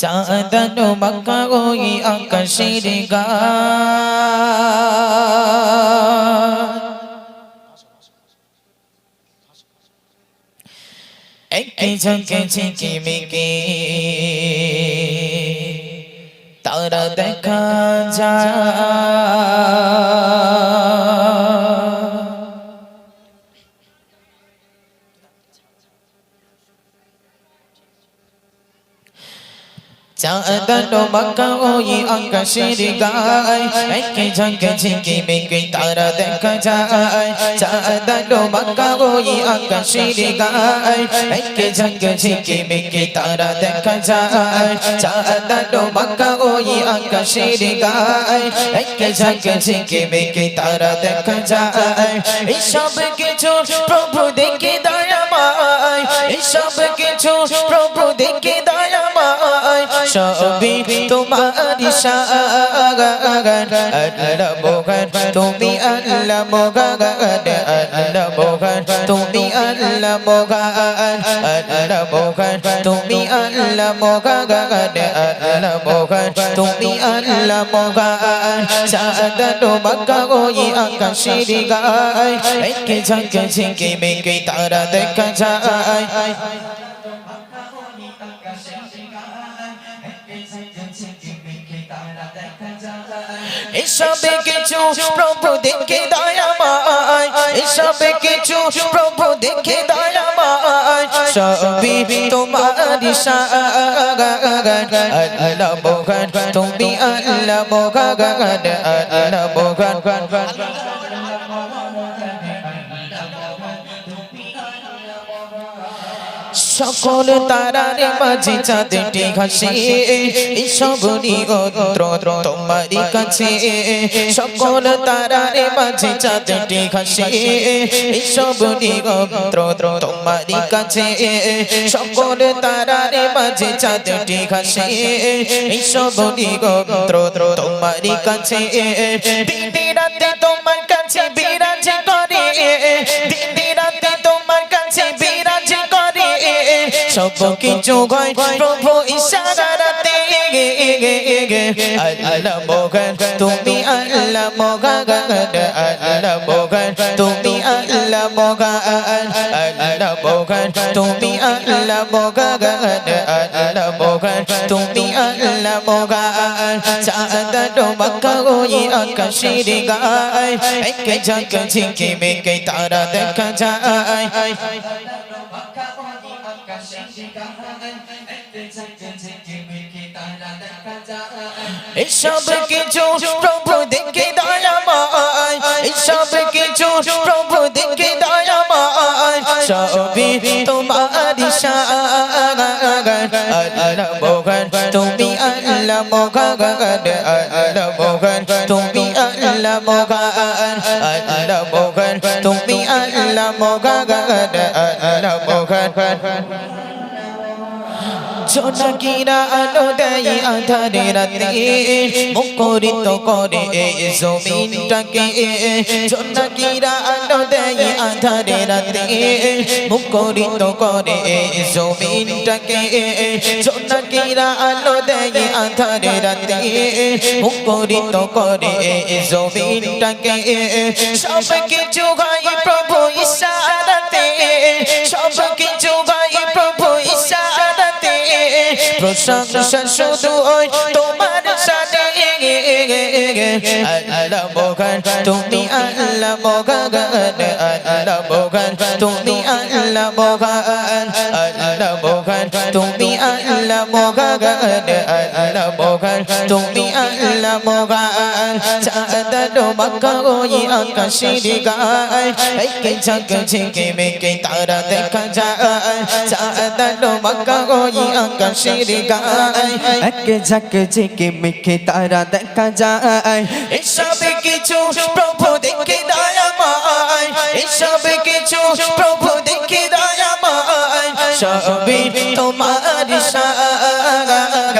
চাঁদানো মক্কা ওই আকাশের গা একটি ঝকে ঝিকে মিকে তারা দেখা যায় চাঁদানো বাঁকা ওই আকাশের গায় একে ঝঙ্কে ঝিঁকি মেকে তারা দেখা যায় চাঁদানো বাঁকা ওই আকাশের গায় একে ঝঙ্কে ঝিঁকি মেকে তারা দেখা যায় চাঁদানো বাঁকা ওই আকাশের গায় একে ঝঙ্কে ঝিঁকি মেকে তারা দেখা যায় এসব কিছু প্রভু দেখে দয়াময় এসব কিছু প্রভু দেখে দয়াময় সবই তোমার শাগান আল্লাহ মোহন তুমি আল্লাহ মোহন আল্লাহ মোহন তুমি আল্লাহ মোহন আল্লাহ মোহন তুমি আল্লাহ মোহন আল্লাহ মোহন তুমি আল্লাহ মোহন সাদানো বাঁকা ওই আকাশের গায় একে ঝঙ্কে ঝিঁকে মেকে তারা দেখা যায় এসবে কিছু প্রভু দেখে দয়াময় এসবে কিছু প্রভু দেখে দয়াময় সবই তোমার আল্লাহ তুমি আল্লাহ আল্লাহ সকল তারার মাঝে চাঁদটি হাসে সবরি অদ্র তোমারই কাছে। সকল তারার মাঝে চাঁদটি হাসে সবরি অদ্র তোমারই কাছে। সকল তারার মাঝে চাঁদটি হাসে সবরি অদ্র তোমারই কাছে। দিদি রাতে তোমার কাছে বিরাজ করে সব কিছু হয় প্রভু ইশারাতে আল্লাহ মোহন তুমি আল্লাহ মোহন আল্লাহ মোহন তুমি আল্লাহ মোহন আল্লাহ মোহন তুমি আল্লাহ মোহন আল্লাহ মোহন তুমি আল্লাহ মোহন চাঁদনো মক্কা ওই আকাশের গায় এক ঝক ঝিঁকে মেকে তারা দেখা যায় এসব কিছু প্রভু দেখে দয়াময়। এসব কিছু প্রভু দেখে দয়াময়। সবই তোমার আল্লাহ মোহন তুমি আল্লাহ মোহন আল্লাহ মোহন তুমি আল্লাহ মোহন আল্লাহ মোহন তুমি আল্লাহ মোহন আল্লাহ মোহন জোনাকিরা আলো দেয় আধারে রাতে। মুখরিত করে জমিনটাকে। জোনাকিরা আলো দেয় আধারে রাতে। মুখরিত করে জমিনটাকে। জোনাকিরা আলো দেয় আধারে রাতে। মুখরিত করে জমিনটাকে। সব কিছু গাই প্রভু ইশারাতে। সব কিছু প্রশংসা শুধু ওই তোমার সাথে আল্লাহ মোহন তুমি আল্লাহ মোহন আল্লাহ মোহন তুমি আল্লাহ মোহন আল্লাহ মোহন তুমি আল্লাহ মোহন আল্লাহ মোহন তুমি আল্লাহ মোহন চাঁদনো মক্কা ওই আকাশের গায় একে ঝক ঝিঁকে মেকে তারা দেখা যায় চাঁদনো মক্কা ওই আকাশের গায় একে ঝক ঝিকে মিখে তারা দেখা যায়। এসব কিছু প্রভু দেখে দয়াময় এসব কিছু প্রভু দেখে দয়াময় সবই তোমার শাগান